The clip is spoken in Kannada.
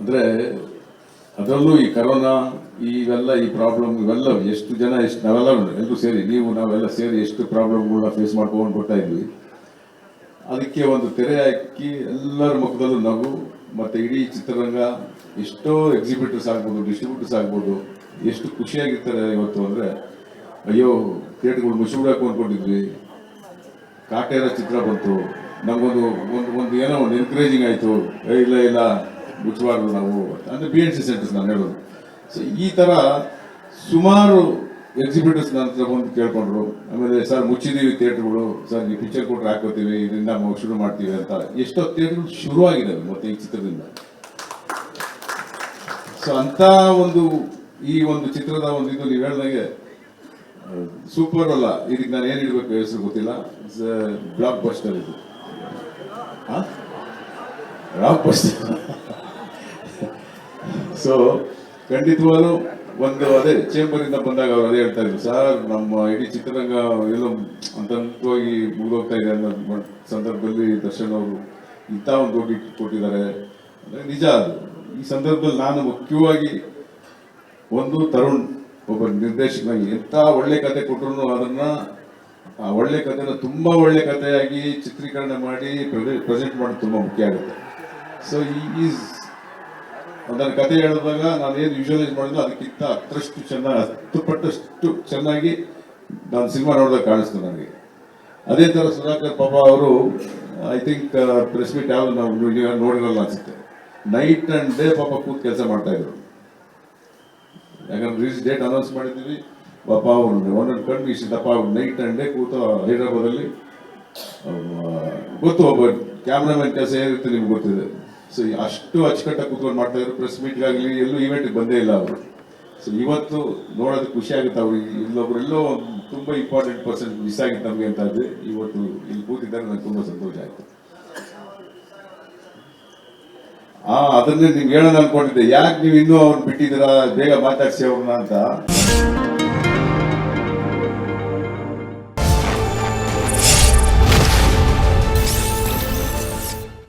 ಅಂದರೆ ಅದರಲ್ಲೂ ಈ ಕರೋನಾ, ಇವೆಲ್ಲ ಈ ಪ್ರಾಬ್ಲಮ್ ಇವೆಲ್ಲ ಎಷ್ಟು ಜನ ಎಷ್ಟು, ನಾವೆಲ್ಲ ಎಲ್ಲರೂ ಸೇರಿ, ನೀವು, ನಾವೆಲ್ಲ ಸೇರಿ ಎಷ್ಟು ಪ್ರಾಬ್ಲಮ್ಗಳನ್ನ ಫೇಸ್ ಮಾಡ್ಕೊಂಡು ಬರ್ತಾ ಇದ್ವಿ. ಅದಕ್ಕೆ ಒಂದು ತೆರೆ ಹಾಕಿ ಎಲ್ಲರ ಮುಖದಲ್ಲೂ ನಗು, ಮತ್ತೆ ಇಡೀ ಚಿತ್ರರಂಗ ಎಷ್ಟೋ ಎಕ್ಸಿಬಿಟರ್ಸ್ ಆಗ್ಬೋದು ಡಿಸ್ಟ್ರಿಬ್ಯೂಟರ್ಸ್ ಆಗ್ಬೋದು, ಎಷ್ಟು ಖುಷಿಯಾಗಿರ್ತಾರೆ ಇವತ್ತು ಅಂದರೆ, ಅಯ್ಯೋ ಥಿಯೇಟ್ರ್ಗಳು ಮುಚ್ಚಿಬಿಡಕ್ಕೆ ಅಂದ್ಕೊಂಡಿದ್ವಿ ಕಾಟೇರ ಚಿತ್ರ ಬಂತು. ನಮಗೊಂದು, ಒಂದು ಒಂದು ಏನೋ ಒಂದು ಎನ್ಕರೇಜಿಂಗ್ ಆಯಿತು. ಇಲ್ಲ ಇಲ್ಲ. ಮುಚ್ಚಬಾರ್ದು ನಾವು ಅಂದರೆ ಬಿ ಎನ್ ಸಿ ಸೆಂಟರ್ಸ್ ನಾನು ಹೇಳೋದು. ಸೊ ಈ ಥರ ಸುಮಾರು ಎಕ್ಸಿಬಿಟರ್ಸ್ ನಾನು ತಗೊಂಡು ಕೇಳ್ಕೊಂಡ್ರು. ಆಮೇಲೆ, ಸರ್, ಮುಚ್ಚಿದೀವಿ ಥಿಯೇಟ್ರ್ಗಳು. ಸರ್, ಈ ಪಿಕ್ಚರ್ ಕೊಟ್ಟರೆ ಹಾಕೋತೀವಿ ಇದರಿಂದ ನಾವು ಶುರು ಮಾಡ್ತೀವಿ ಅಂತ. ಎಷ್ಟೋ ಶುರು ಶುರುವಾಗಿದ್ದಾವೆ ಮತ್ತೆ ಈ ಚಿತ್ರದಿಂದ. ಸೊ ಅಂತ ಒಂದು, ಈ ಒಂದು ಚಿತ್ರದ ಒಂದು ಇದು ನೀವು ಹೇಳ್ದಂಗೆ ಸೂಪರ್ ಅಲ್ಲ. ಇದಕ್ಕೆ ನಾನು ಏನು ಇಡಬೇಕು ಹೆಸರು ಗೊತ್ತಿಲ್ಲ. ಬ್ಲಾಕ್ ಬಸ್ಟರ್ ಇದು. ಬ್ಲಾಕ್ ಬಸ್ಟರ್ ಸೊ ಖಂಡಿತವಾಗ್ಲೂ ಒಂದು ಅದೇ ಚೇಂಬರ್ ಇಂದ ಬಂದಾಗ ಅವ್ರು ಅದೇ ಹೇಳ್ತಾ ಇದ್ರು, ಸರ್, ನಮ್ಮ ಇಡೀ ಚಿತ್ರರಂಗ ಎಲ್ಲೋ ಅಂತಂತವಾಗಿ ಮುಗಿದೋಗ್ತಾ ಇದೆ ಅನ್ನೋ ಸಂದರ್ಭದಲ್ಲಿ ದರ್ಶನ್ ಅವರು ಇಂಥ ಒಂದು ದೊಡ್ಡ ಕೊಟ್ಟಿದ್ದಾರೆ. ಅಂದ್ರೆ ನಿಜ ಅದು. ಈ ಸಂದರ್ಭದಲ್ಲಿ ನಾನು ಮುಖ್ಯವಾಗಿ ಒಂದು ತರುಣ್, ಒಬ್ಬ ನಿರ್ದೇಶಕನಾಗಿ ಎಂತ ಒಳ್ಳೆ ಕತೆ ಕೊಟ್ಟರು ಅದನ್ನ, ಆ ಒಳ್ಳೆ ಕಥೆನ ತುಂಬಾ ಒಳ್ಳೆ ಕಥೆಯಾಗಿ ಚಿತ್ರೀಕರಣ ಮಾಡಿ ಪ್ರೆಸೆಂಟ್ ಮಾಡೋದು ತುಂಬಾ ಮುಖ್ಯ ಆಗುತ್ತೆ. ಸೊ ಈಸ್ ಅದನ್ನ ಕತೆ ಹೇಳಿದಾಗ ನಾನು ಏನು ವಿಜುವಲೈಸ್ ಮಾಡಿದ್ರು ಅದಕ್ಕಿಂತ ಹತ್ತರಷ್ಟು ಚೆನ್ನಾಗಿ ಹತ್ತು ಪಟ್ಟಷ್ಟು ಚೆನ್ನಾಗಿ ನಾನು ಸಿನಿಮಾ ನೋಡಿದಾಗ ಕಾಣಿಸ್ತು ನನಗೆ. ಅದೇ ತರ ಸುಧಾಕರ್ ಪಾಪ ಅವರು ಐ ಥಿಂಕ್ ಪ್ರೆಸ್ ಮೀಟ್ ಯಾವ್ದು ನಾವು ನೋಡಿರಲ್ಲ ಅನ್ಸುತ್ತೆ. ನೈಟ್ ಅಂಡ್ ಡೇ ಪಾಪ ಕೂತ್ ಕೆಲಸ ಮಾಡ್ತಾ ಇದ್ರು. ಯಾಕಂದ್ರೆ ಡೇಟ್ ಅನೌನ್ಸ್ ಮಾಡಿದ್ದೀವಿ. ಪಾಪ ಅವ್ರು ಒಂದೊಂದು ಕಣ್ಣು ಇಷ್ಟು ದಪ್ಪ ನೈಟ್ ಅಂಡ್ ಡೇ ಕೂತು ಹೈದರಾಬಾದಲ್ಲಿ. ಗೊತ್ತು ಒಬ್ಬ ಕ್ಯಾಮ್ರಾಮನ್ ಕೆಲಸ ಏನಿರುತ್ತೆ ನಿಮ್ಗೆ ಗೊತ್ತಿದೆ. ಸೊ ಅಷ್ಟು ಅಚ್ಚುಕಟ್ಟಾಗಿ ಕೂತ್ಕೊಂಡು ಮಾಡ್ತಾ ಇದ್ರು ಪ್ರೆಸ್ ಮೀಟ್ಗಾಗಲಿ ಎಲ್ಲೂ ಈವೆಂಟ್ಗೆ ಬಂದೇ ಇಲ್ಲ ಅವರು. ಸೊ ಇವತ್ತು ನೋಡೋದಕ್ಕೆ ಖುಷಿ ಆಗುತ್ತೆ ಅವ್ರು. ಇಲ್ಲೊಬ್ರು ಎಲ್ಲೋ ಒಂದು ತುಂಬಾ ಇಂಪಾರ್ಟೆಂಟ್ ಪರ್ಸನ್ ಮಿಸ್ ಆಗಿತ್ತು ನಮಗೆ ಅಂತ ಅಂದ್ರೆ ಇವತ್ತು ಇಲ್ಲಿ ಕೂತಿದ್ದಾರೆ ನನಗೆ ತುಂಬಾ ಸಂತೋಷ ಆಯ್ತು. ಆ, ಅದನ್ನೇ ನಿಮ್ಗೆ ಹೇಳೋಣ ಅನ್ಕೊಂಡಿದ್ದೆ. ಯಾಕೆ ನೀವು ಇನ್ನೂ ಅವ್ರನ್ನ ಬಿಟ್ಟಿದ್ದೀರಾ? ಬೇಗ ಮಾತಾಡ್ಸಿ ಅವ್ರನ್ನ ಅಂತ.